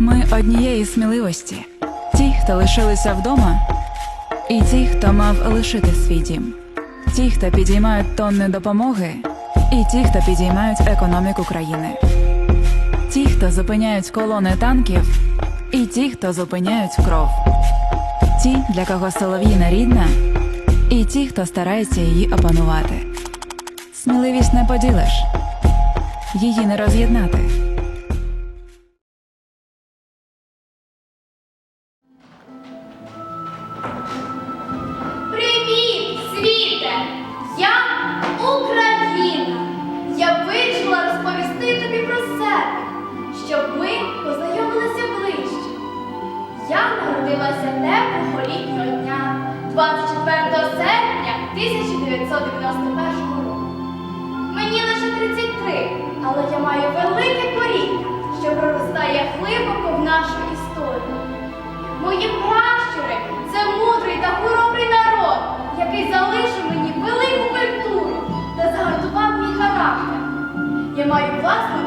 Ми однієї сміливості. Ті, хто лишилися вдома, і ті, хто мав лишити свій дім. Ті, хто підіймають тонни допомоги, і ті, хто підіймають економіку країни. Ті, хто зупиняють колони танків, і ті, хто зупиняють кров. Ті, для кого солов'їна рідна, і ті, хто старається її опанувати. Сміливість не поділиш, її не роз'єднати. Щоб ми познайомилися ближче. Я народилася теплого літнього дня, 24 серпня 1991 року. Мені лише 33, але я маю велике коріння, що проростає глибоко в нашу історію. Мої пращури це мудрий та хоробрий народ, який залишив мені велику культуру та загартував мій характер. Я маю власну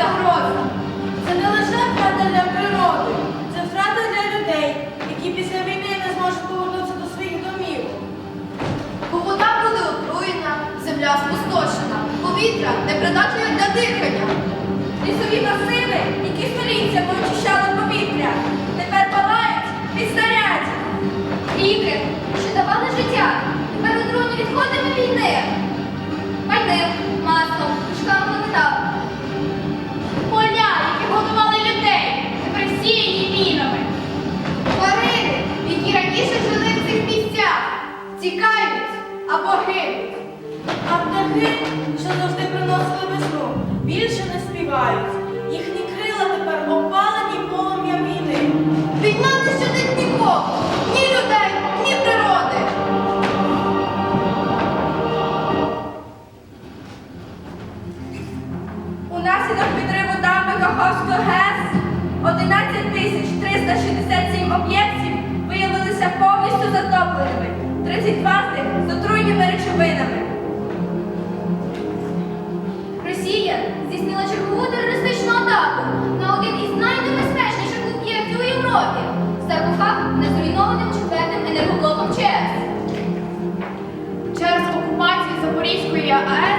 загроза. Це не лише втрата для природи, це втрата для людей, які після війни не зможуть повернутися до своїх домів. Бо буде отруєна, земля спустошена, повітря непридатне для дихання. Лісові масиви, які століттями очищали повітря, тепер палають снарядів. Ріки, що давали життя, тепер отруєні відходами війни. Пальним, маслом, шкалами метал. А птахи, що завжди приносили весну, більше не співають. Їхні крила тепер опалені полум'я війни. Війна не щодить нікого, ні людей, ні природи. У наслідок підриву дамби Каховської ГЕС 11 тисяч 367 об'єктів виявилися повністю затопленими, 32 з них з отруйними речовинами. 哎。